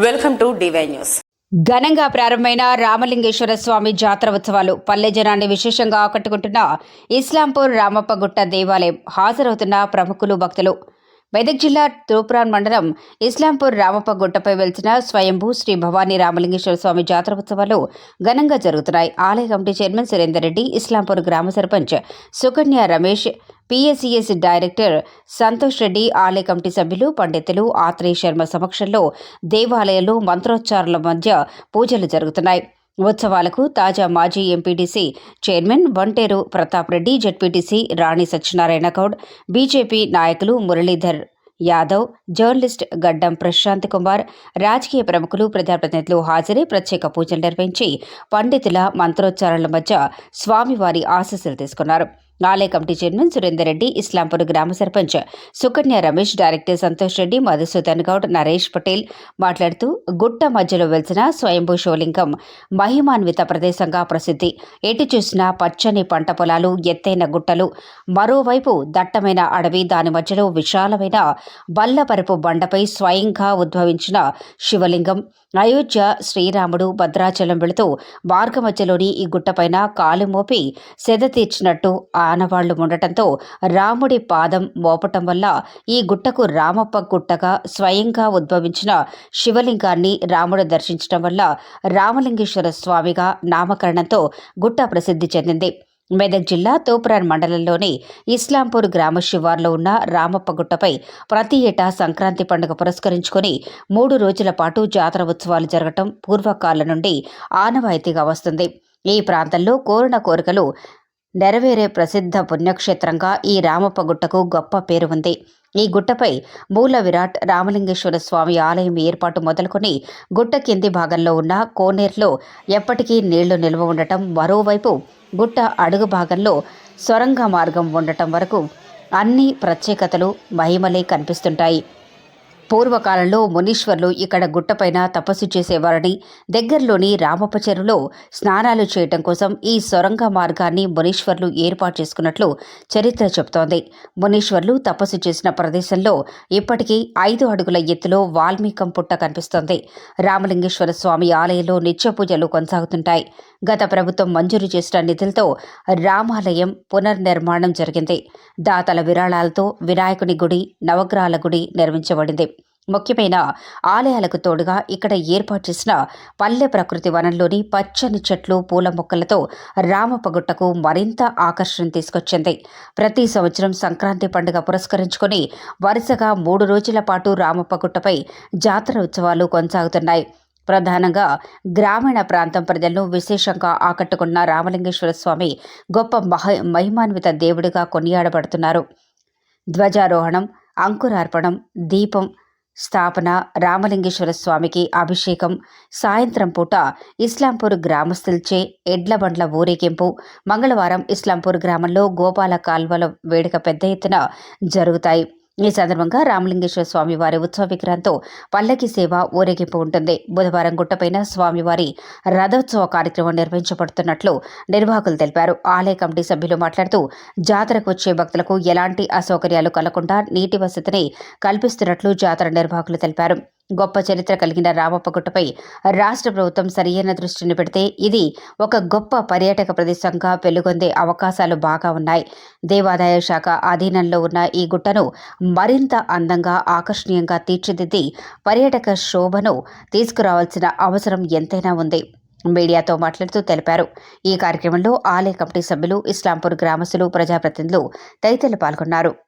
Welcome to DY news. ఘనంగా ప్రారంభమైన రామలింగేశ్వర స్వామి జాతర ఉత్సవాలు పల్లె జనాన్ని విశేషంగా ఆకట్టుకుంటున్న ఇస్లాంపూర్ రామప్పగుట్ట దేవాలయం హాజరవుతున్న ప్రముఖులు భక్తులు. మెదక్ జిల్లా తూప్రాన్ మండలం ఇస్లాంపూర్ రామప్ప గుట్టపై వెలిసిన స్వయంభూ శ్రీ భవానీ రామలింగేశ్వర స్వామి జాతర ఉత్సవాలు ఘనంగా జరుగుతున్నాయి. ఆలయ కమిటీ చైర్మన్ సురేందర్ రెడ్డి ఇస్లాంపూర్ గ్రామ సర్పంచ్ సుకన్య రమేష్ పిఎస్సిఎస్ డైరెక్టర్ సంతోష్ రెడ్డి ఆలయ కమిటీ సభ్యులు పండితులు ఆత్రేయ శర్మ సమక్షంలో దేవాలయంలో మంత్రోచ్చారాల మధ్య పూజలు జరుగుతున్నాయి. ఉత్సవాలకు తాజా మాజీ MPTC chairman Vanteru Pratap Reddy ZPTC Rani Satyanarayana Goud BJP నాయకులు మురళీధర్ యాదవ్ జర్నలిస్ట్ గడ్డం ప్రశాంత్ కుమార్ రాజకీయ ప్రముఖులు ప్రజాప్రతినిధులు హాజరై ప్రత్యేక పూజలు నిర్వహించి పండితుల మంత్రోచ్చారణల మధ్య స్వామివారి ఆశీస్సులు తీసుకున్నారు. ఆలయ కమిటీ చైర్మన్ సురేందర్ రెడ్డి ఇస్లాంపూర్ గ్రామ సర్పంచ్ సుకన్య రమేష్ డైరెక్టర్ సంతోష్ రెడ్డి మధుసూదన్ గౌడ్ నరేష్ పటేల్ మాట్లాడుతూ గుట్ట మధ్యలో వెలిసిన స్వయంభూ శివలింగం మహిమాన్విత ప్రదేశంగా ప్రసిద్ధి. ఎటు చూసినా పచ్చని పంట పొలాలు ఎత్తైన గుట్టలు మరోవైపు దట్టమైన అడవి దాని మధ్యలో విశాలమైన బల్లపరుపు బండపై స్వయంగా ఉద్భవించిన శివలింగం. అయోధ్య శ్రీరాముడు భద్రాచలం వెళుతూ మార్గమధ్యలోని ఈ గుట్టపైన కాలు మోపి సెద తీర్చినట్టు ఆనవాళ్ళు ఉండటంతో రాముడి పాదం మోపటం వల్ల ఈ గుట్టకు రామప్ప గుట్టగా స్వయంగా ఉద్భవించిన శివలింగాన్ని రాముడు దర్శించడం వల్ల రామలింగేశ్వర స్వామిగా నామకరణంతో గుట్ట ప్రసిద్ధి చెందింది. మెదక్ జిల్లా తూప్రాన్ మండలంలోని ఇస్లాంపూర్ గ్రామ శివార్లో ఉన్న రామప్ప గుట్టపై ప్రతి ఏటా సంక్రాంతి పండుగ పురస్కరించుకుని మూడు రోజుల పాటు జాతర ఉత్సవాలు జరగటం పూర్వకాలం నుండి ఆనవాయితీగా వస్తుంది. ఈ ప్రాంతంలో కోరిన కోరికలు నెరవేరే ప్రసిద్ధ పుణ్యక్షేత్రంగా ఈ రామప్ప గుట్టకు గొప్ప పేరు ఉంది. ఈ గుట్టపై మూల విరాట్ రామలింగేశ్వర స్వామి ఆలయం ఏర్పాటు మొదలుకొని గుట్ట కింది భాగంలో ఉన్న కోనేరులో ఎప్పటికీ నీళ్ళు నిల్వ ఉండటం మరోవైపు గుట్ట అడుగు భాగంలో సొరంగ మార్గం ఉండటం వరకు అన్ని ప్రత్యేకతలు మహిమలే కనిపిస్తుంటాయి. పూర్వకాలంలో మునీశ్వర్లు ఇక్కడ గుట్టపైన తపస్సు చేసేవారని దగ్గరలోని రామప్ప చెరువులో స్నానాలు చేయటం కోసం ఈ సొరంగ మార్గాన్ని మునీశ్వర్లు ఏర్పాటు చేసుకున్నట్లు చరిత్ర చెబుతోంది. మునీశ్వర్లు తపస్సు చేసిన ప్రదేశంలో ఇప్పటికీ ఐదు అడుగుల ఎత్తులో వాల్మీకం పుట్ట కనిపిస్తోంది. రామలింగేశ్వర స్వామి ఆలయంలో నిత్య పూజలు కొనసాగుతుంటాయి. గత ప్రభుత్వం మంజూరు చేసిన నిధులతో రామాలయం పునర్నిర్మాణం జరిగింది. దాతల విరాళాలతో వినాయకుని గుడి నవగ్రహాల గుడి నిర్మించబడింది. ముఖ్యమైన ఆలయాలకు తోడుగా ఇక్కడ ఏర్పాటు చేసిన పల్లె ప్రకృతి వనంలోని పచ్చని చెట్లు పూల మొక్కలతో రామపగుట్టకు మరింత ఆకర్షణ తీసుకొచ్చింది. ప్రతి సంవత్సరం సంక్రాంతి పండుగ పురస్కరించుకొని వరుసగా మూడు రోజుల పాటు రామపగుట్టపై జాతర ఉత్సవాలు కొనసాగుతున్నాయి. ప్రధానంగా గ్రామీణ ప్రాంతం ప్రజలను విశేషంగా ఆకట్టుకున్న రామలింగేశ్వర స్వామి గొప్ప మహ మహిమాన్విత దేవుడిగా కొనియాడబడుతున్నారు. ధ్వజారోహణం అంకురార్పణం దీపం స్థాపన రామలింగేశ్వర స్వామికి అభిషేకం సాయంత్రం పూట ఇస్లాంపూర్ గ్రామస్తులచే ఎడ్ల బండ్ల ఊరేగింపు మంగళవారం ఇస్లాంపూర్ గ్రామంలో గోపాల కాల్వల వేడుక పెద్ద ఎత్తున జరుగుతాయి. ఈ సందర్భంగా రామలింగేశ్వర స్వామివారి ఉత్సవ విగ్రహంతో పల్లకి సేవ ఊరేగింపు ఉంటుంది. బుధవారం గుట్టపైన స్వామివారి రథోత్సవ కార్యక్రమం నిర్వహించబడుతున్నట్లు నిర్వాహకులు తెలిపారు. ఆలయ కమిటీ సభ్యులు మాట్లాడుతూ జాతరకు వచ్చే భక్తులకు ఎలాంటి అసౌకర్యాలు కలగకుండా నీటి వసతిని కల్పిస్తున్నట్లు జాతర నిర్వాహకులు తెలిపారు. గొప్ప చరిత్ర కలిగిన రామప్పగుట్టపై రాష్ట్ర ప్రభుత్వం సరియైన దృష్టిని పెడితే ఇది ఒక గొప్ప పర్యాటక ప్రదేశంగా వెలుగొందే అవకాశాలు బాగా ఉన్నాయి. దేవాదాయ శాఖ ఆధీనంలో ఉన్న ఈ గుట్టను మరింత అందంగా ఆకర్షణీయంగా తీర్చిదిద్ది పర్యాటక శోభను తీసుకురావాల్సిన అవసరం ఎంతైనా ఉంది. మీడియాతో మాట్లాడుతూ తెలిపారు. ఈ కార్యక్రమంలో ఆలయ కమిటీ సభ్యులు ఇస్లాంపూర్ గ్రామస్తులు ప్రజాప్రతినిధులు తదితరులు పాల్గొన్నారు.